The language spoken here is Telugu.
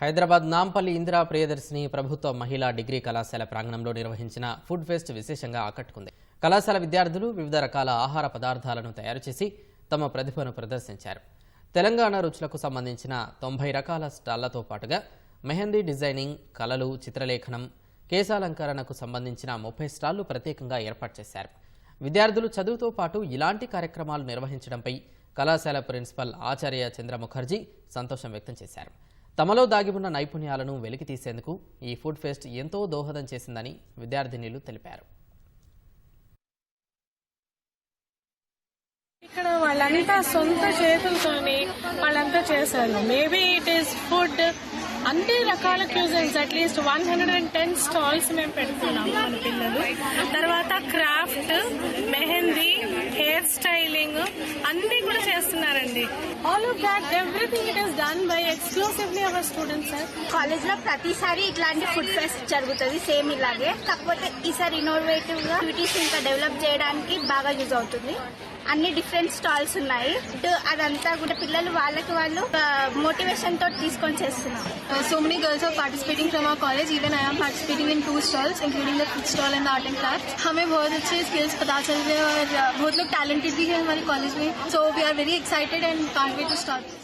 హైదరాబాద్ నాంపల్లి ఇందిరా ప్రియదర్శిని ప్రభుత్వ మహిళా డిగ్రీ కళాశాల ప్రాంగణంలో నిర్వహించిన ఫుడ్ ఫెస్ట్ విశేషంగా ఆకట్టుకుంది. కళాశాల విద్యార్థులు వివిధ రకాల ఆహార పదార్థాలను తయారు చేసి తమ ప్రతిభను ప్రదర్శించారు. తెలంగాణ రుచులకు సంబంధించిన తొంభై రకాల స్టాళ్ళతో పాటుగా మెహందీ డిజైనింగ్ కళలు చిత్రలేఖనం కేశాలంకరణకు సంబంధించిన ముప్పై స్టాళ్ళు ప్రత్యేకంగా ఏర్పాటు చేశారు. విద్యార్థులు చదువుతో పాటు ఇలాంటి కార్యక్రమాలు నిర్వహించడంపై కళాశాల ప్రిన్సిపల్ ఆచార్య చంద్ర ముఖర్జీ సంతోషం వ్యక్తం చేశారు. తమలో దాగి ఉన్న నైపుణ్యాలను వెలికి తీసేందుకు ఈ ఫుడ్ ఫెస్ట్ ఎంతో దోహదం చేసిందని విద్యార్థినిలు తెలిపారు. ఇక్కడ వాళ్ళంతా సొంత చేతులతోని వాళ్ళంతా చేశారు. మేబీ ఇట్ ఈస్ ఫుడ్ అన్ని రకాల cuisines at least one hundred and ten stalls మేము పెడుతున్నాము మన పిల్లలు. తర్వాత క్రాఫ్ట్ మెహందీ హెయిర్ స్టైలింగ్ అన్ని కూడా all of that everything it is done by exclusively our students sir కాలేజ్లో ప్రతిసారి ఇట్లాంటి ఫుడ్ ఫెస్ట్ జరుగుతుంది సేమ్ ఇలాగే. కాకపోతే ఈసారి ఇన్నోవేటివ్గా బ్యూటీస్ ఇంకా డెవలప్ చేయడానికి బాగా యూజ్ అవుతుంది. అన్ని డిఫరెంట్ స్టాల్స్ ఉన్నాయి ఇటు అదంతా కూడా పిల్లలు వాళ్ళకి వాళ్ళు మోటివేషన్ తోటి తీసుకొని చేస్తున్నారు Uh, so many girls are participating from our college. Even I am participating in two stalls, including the food stall and the art and craft. हमें बहुत अच्छे skills पता चल रहे हैं और uh, बहुत लोग talented भी हैं हमारे कॉलेज में. So we are very excited and can't wait to start.